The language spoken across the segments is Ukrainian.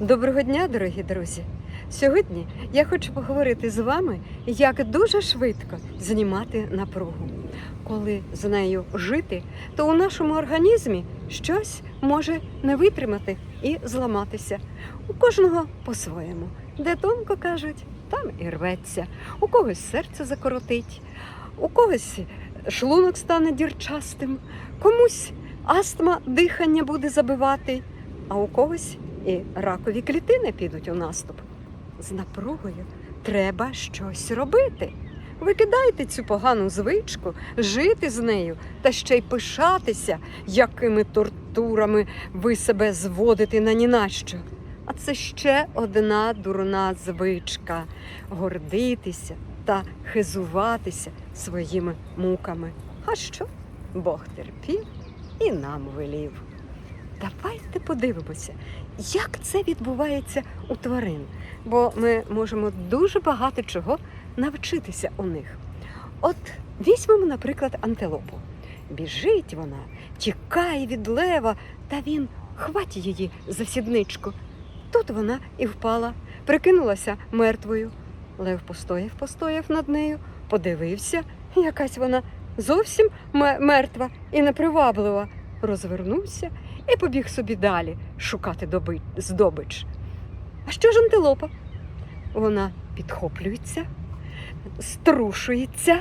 Доброго дня, дорогі друзі! Сьогодні я хочу поговорити з вами, як дуже швидко знімати напругу. Коли з нею жити, то у нашому організмі щось може не витримати і зламатися. У кожного по-своєму. Де тонко кажуть, там і рветься, у когось серце закоротить, у когось шлунок стане дірчастим, комусь астма дихання буде забивати, а у когось і ракові клітини підуть у наступ. З напругою треба щось робити. Викидайте цю погану звичку, жити з нею та ще й пишатися, якими тортурами ви себе зводите на нінащо. А це ще одна дурна звичка гордитися та хизуватися своїми муками. А що? Бог терпів і нам велів. Давайте подивимося, як це відбувається у тварин, бо ми можемо дуже багато чого навчитися у них. От візьмемо, наприклад, антилопу. Біжить вона, тікає від лева, та він хватить її за сідничку. Тут вона і впала, прикинулася мертвою. Лев постояв, постояв над нею, подивився, якась вона зовсім мертва і неприваблива. Розвернувся і побіг собі далі шукати доби... здобич. А що ж антилопа? Вона підхоплюється, струшується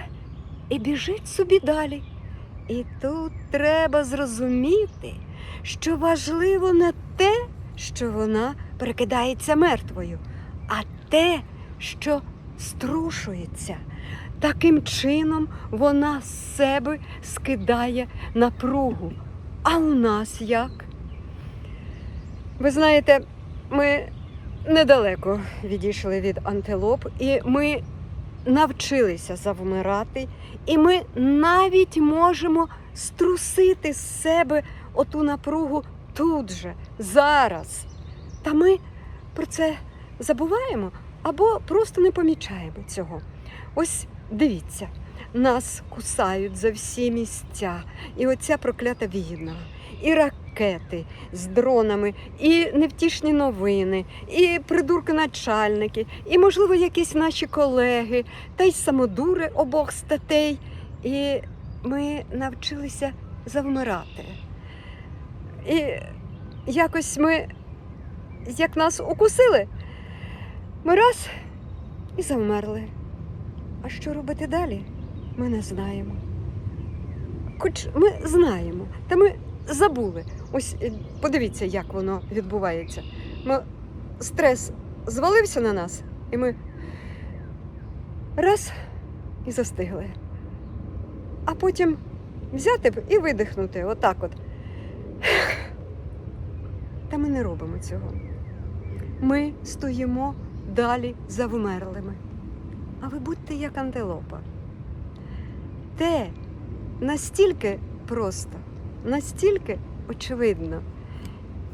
і біжить собі далі. І тут треба зрозуміти, що важливо не те, що вона перекидається мертвою, а те, що струшується. Таким чином вона з себе скидає напругу. А у нас як? Ви знаєте, ми недалеко відійшли від антилоп, і ми навчилися завмирати, і ми навіть можемо струсити з себе оту напругу тут же, зараз. Та ми про це забуваємо або просто не помічаємо цього. Ось дивіться, нас кусають за всі місця, і оця проклята війна, і ракети з дронами, і невтішні новини, і придурки начальники, і, можливо, якісь наші колеги, та й самодури обох статей. І ми навчилися завмирати. І якось ми, як нас укусили, ми раз і завмерли. А що робити далі? Ми не знаємо. Хоч ми знаємо, та ми забули. Ось е, подивіться, як воно відбувається. Ми, стрес звалився на нас, і ми раз і застигли. А потім взяти б і видихнути, отак от. Та ми не робимо цього. Ми стоїмо далі завмерлими. А ви будьте як антилопа. Те настільки просто, настільки очевидно,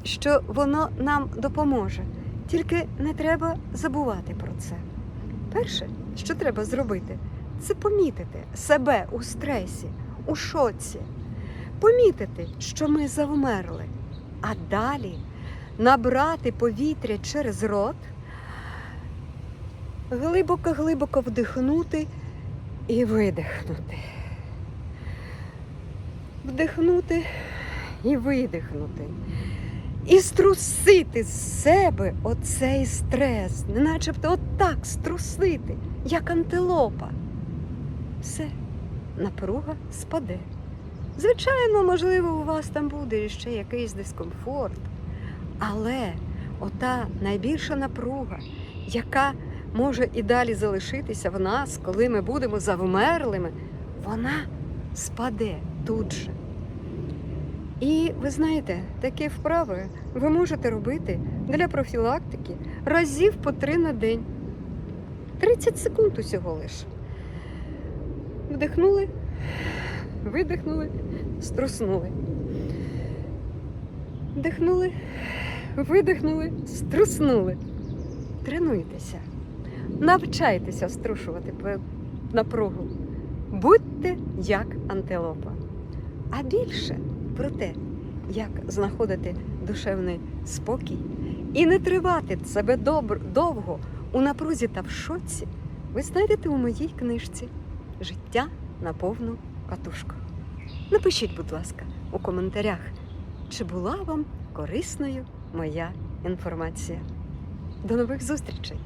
що воно нам допоможе. Тільки не треба забувати про це. Перше, що треба зробити, це помітити себе у стресі, у шоці, помітити, що ми завмерли, а далі набрати повітря через рот глибоко-глибоко вдихнути і видихнути. Вдихнути і видихнути. І струсити з себе оцей стрес, не начебто отак струсити, як антилопа. Все, напруга спаде. Звичайно, можливо, у вас там буде ще якийсь дискомфорт, але ота найбільша напруга, яка може і далі залишитися в нас, коли ми будемо завмерлими, вона спаде тут же. І ви знаєте, такі вправи ви можете робити для профілактики разів по три на день. 30 секунд усього лише. Вдихнули, видихнули, струснули. Вдихнули, видихнули, струснули. Тренуйтеся. Навчайтеся струшувати напругу. Будьте як антилопа. А більше про те, як знаходити душевний спокій і не тривати себе довго у напрузі та в шоці, ви знайдете у моїй книжці Життя на повну катушку. Напишіть, будь ласка, у коментарях, чи була вам корисною моя інформація. До нових зустрічей!